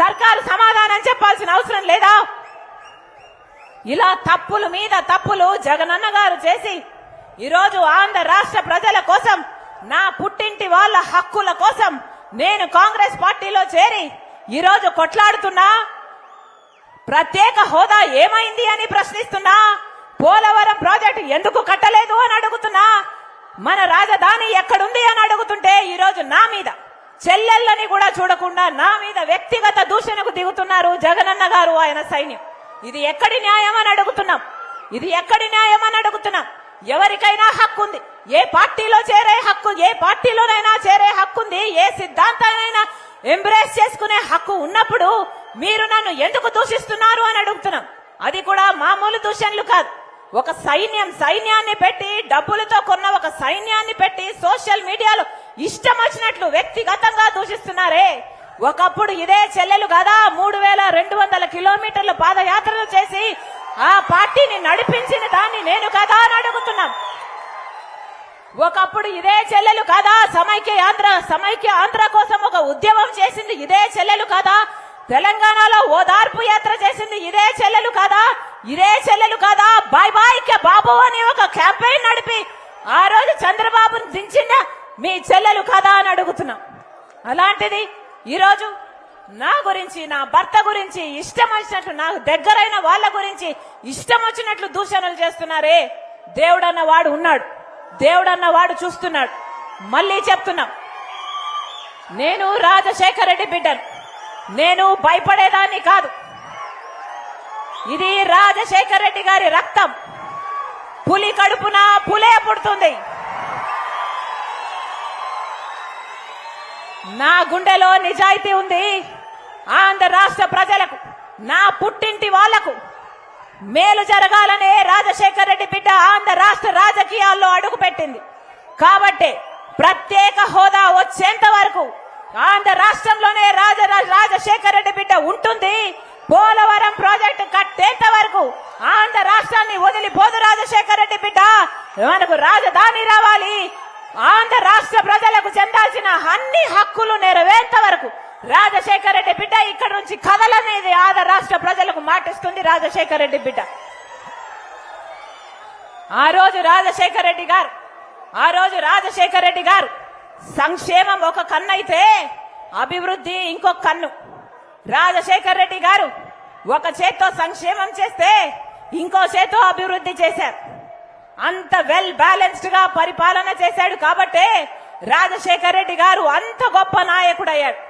సర్కారు సమాధానం చెప్పాల్సిన అవసరం లేదా? ఇలా తప్పుల మీద తప్పులు జగనన్న గారు చేసి ఈరోజు ఆంధ్ర రాష్ట్ర ప్రజల కోసం నా పుట్టింటి వాళ్ళ హక్కుల కోసం నేను కాంగ్రెస్ పార్టీలో చేరి ఈరోజు కొట్లాడుతున్నా? ప్రత్యేక హోదా ఏమైంది అని ప్రశ్నిస్తున్నా? పోలవరం ప్రాజెక్టు ఎందుకు కట్టలేదు అని అడుగుతున్నా? మన రాజధాని ఎక్కడుంది అని అడుగుతుంటే ఈరోజు నా మీద చెల్లెళ్ళని కూడా చూడకుండా నా మీద వ్యక్తిగత దూషణకు దిగుతున్నారు జగనన్న గారు ఆయన సైన్యం. ఇది ఎక్కడి న్యాయం అని అడుగుతున్నాం. ఇది ఎక్కడి న్యాయం అని అడుగుతున్నాం. ఎవరికైనా హక్కు ఉంది. ఏ పార్టీలో చేరే హక్కు ఏ పార్టీలోనైనా చేరే హక్కు ఉంది. ఏ సిద్ధాంతానైనా ఎంబ్రేస్ చేసుకునే హక్కు ఉన్నప్పుడు మీరు నన్ను ఎందుకు దూషిస్తున్నారు అని అడుగుతున్నాం. అది కూడా మామూలు దూషణలు కాదు. ఒక సైన్యం సైన్యాన్ని పెట్టి డబ్బులతో కొన్న ఒక సైన్యాన్ని పెట్టి సోషల్ మీడియాలో ఇష్టం వచ్చినట్లు వ్యక్తిగతంగా దూషిస్తున్నారే. ఒకప్పుడు ఇదే చెల్లెలు కదా మూడు వేల రెండు వందల కిలోమీటర్ల పాదయాత్రలు చేసి ఆ పార్టీని నడిపించిన దాన్ని నేను కదా అని అడుగుతున్నాం ఒకప్పుడు ఇదే చెల్లెలు కదా సమైక్య ఆంధ్ర సమైక్య ఆంధ్ర కోసం ఒక ఉద్యమం చేసింది ఇదే చెల్లెలు కదా. తెలంగాణలో ఓదార్పు యాత్ర చేసింది ఇదే చెల్లెలు కదా. ఇదే చెల్లెలు కదా. బాయ్ బాయ్ బాబు అని ఒక క్యాంపెయిన్ నడిపి ఆ రోజు చంద్రబాబును దించిన మీ చెల్లెలు కాదా అని అడుగుతున్నాం. అలాంటిది ఈరోజు నా గురించి నా భర్త గురించి ఇష్టం వచ్చినట్లు నాకు దగ్గరైన వాళ్ళ గురించి ఇష్టం వచ్చినట్లు దూషణలు చేస్తున్నారే. దేవుడన్న వాడు ఉన్నాడు. దేవుడన్న వాడు చూస్తున్నాడు. మళ్ళీ చెప్తున్నాం. నేను రాజశేఖర రెడ్డి బిడ్డను. నేను భయపడేదాన్ని కాదు. ఇది రాజశేఖర రెడ్డి గారి రక్తం. పులి కడుపున పులే పుడుతుంది. నా గుండెలో నిజాయితీ ఉంది. ఆంధ్ర రాష్ట్ర ప్రజలకు నా పుట్టింటి వాళ్ళకు మేలు జరగాలనే రాజశేఖర రెడ్డి బిడ్డ ఆంధ్ర రాష్ట్ర రాజకీయాల్లో అడుగుపెట్టింది. కాబట్టి ప్రత్యేక హోదా వచ్చేంత వరకు ఆంధ్ర రాష్ట్రంలోనే రాజ రాజశేఖర రెడ్డి బిడ్డ ఉంటుంది. పోలవరం ప్రాజెక్టు కట్టేంత వరకు ఆంధ్ర రాష్ట్రాన్ని వదిలిపోదు రాజశేఖర రెడ్డి బిడ్డ. మనకు రాజధాని రావాలి. ఆంధ్ర రాష్ట్ర ప్రజ చెందాల్సిన అన్ని హక్కులు నెరవేర్త వరకు రాజశేఖర రెడ్డి బిడ్డ ఇక్కడ నుంచి కదలనేది ఆంధ్ర రాష్ట్ర ప్రజలకు మాటిస్తుంది రాజశేఖర రెడ్డి బిడ్డ. ఆ రోజు రాజశేఖర రెడ్డి గారు ఆ రోజు రాజశేఖర రెడ్డి గారు సంక్షేమం ఒక కన్ను అయితే అభివృద్ధి ఇంకొక కన్ను. రాజశేఖర రెడ్డి గారు ఒక చేత్తో సంక్షేమం చేస్తే ఇంకో చేత్తో అభివృద్ధి చేశారు. అంత వెల్ బ్యాలెన్స్డ్గా పరిపాలన చేశాడు కాబట్టే రాజశేఖర రెడ్డి గారు అంత గొప్ప నాయకుడయ్యాడు.